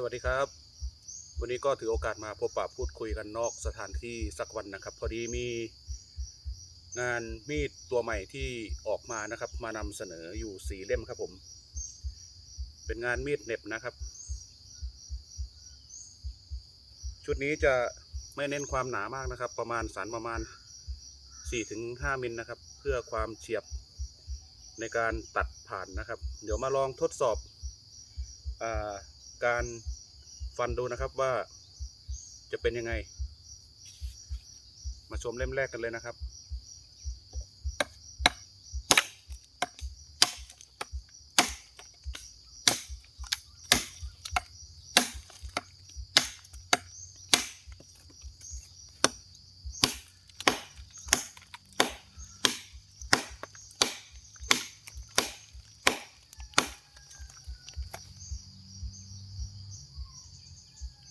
สวัสดีครับ วันนี้ก็ถือโอกาสมาพบปะพูดคุยกันนอกสถานที่สักวันนะครับ พอดีมีงานมีดตัวใหม่ที่ออกมานะครับ มานำเสนออยู่สี่เล่มครับผม เป็นงานมีดเน็บนะครับ ชุดนี้จะไม่เน้นความหนามากนะครับ ประมาณสันประมาณ 4-5มิลนะครับ เพื่อความเฉียบในการตัดผ่านนะครับ เดี๋ยวมาลองทดสอบอา การฟันดูนะครับว่าจะเป็นยังไง มาชมเล่มแรกกันเลยนะครับ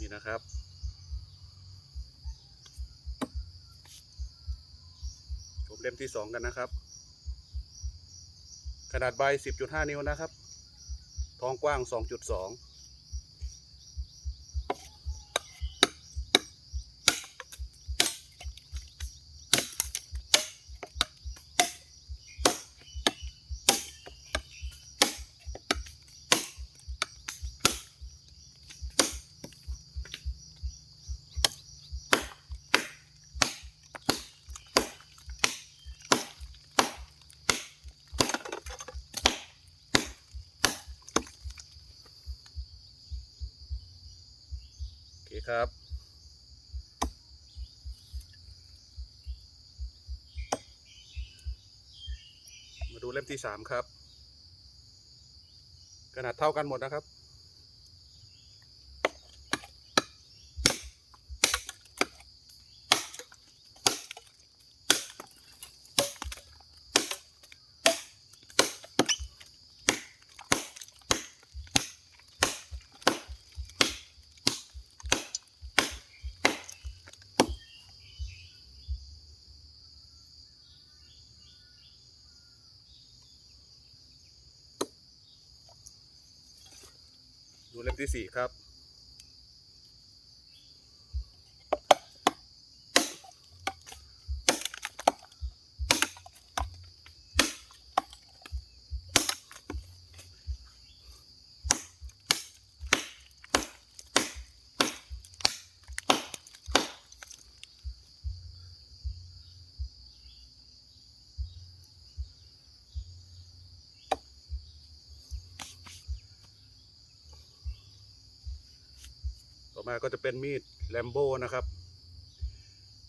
นี่นะครับชมเล่มที่สองกันนะครับ ขนาดใบ 10.5 นิ้วนะครับ ท้องกว้าง 2.2 ดีครับมาดูเล่มที่สามครับ ขนาดเท่ากันหมดนะครับ เล่มที่สี่ครับ ต่อ มาก็จะเป็นมีดแลมโบนะครับ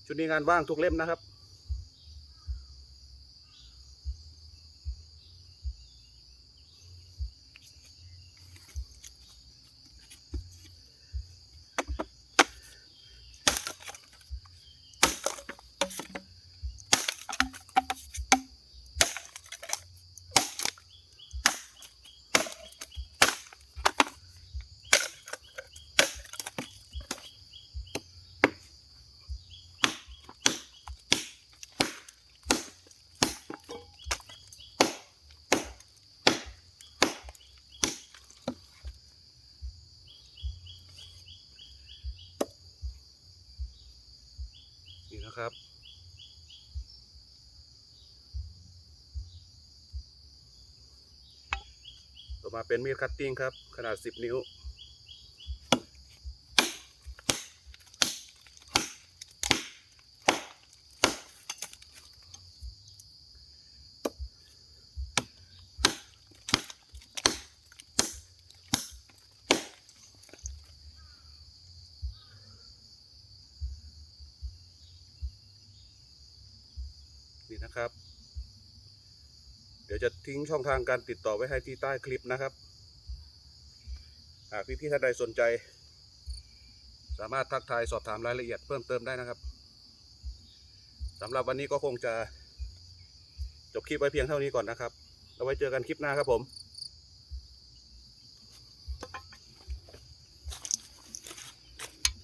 ชุดนี้งานว่างทุกเล่มนะครับ นี่นะ ครับ ต่อมาเป็นมีดคัตติ้งครับ ขนาด 10 นิ้ว นี่นะครับ เดี๋ยวจะทิ้งช่องทางการติดต่อไว้ให้ที่ใต้คลิปนะครับ หากพี่ๆท่านใดสนใจ สามารถทักทายสอบถามรายละเอียดเพิ่มเติมได้นะครับสำหรับวันนี้ก็คงจะจบคลิปไว้เพียงเท่านี้ก่อนนะครับแล้วไว้เจอกันคลิปหน้าครับผม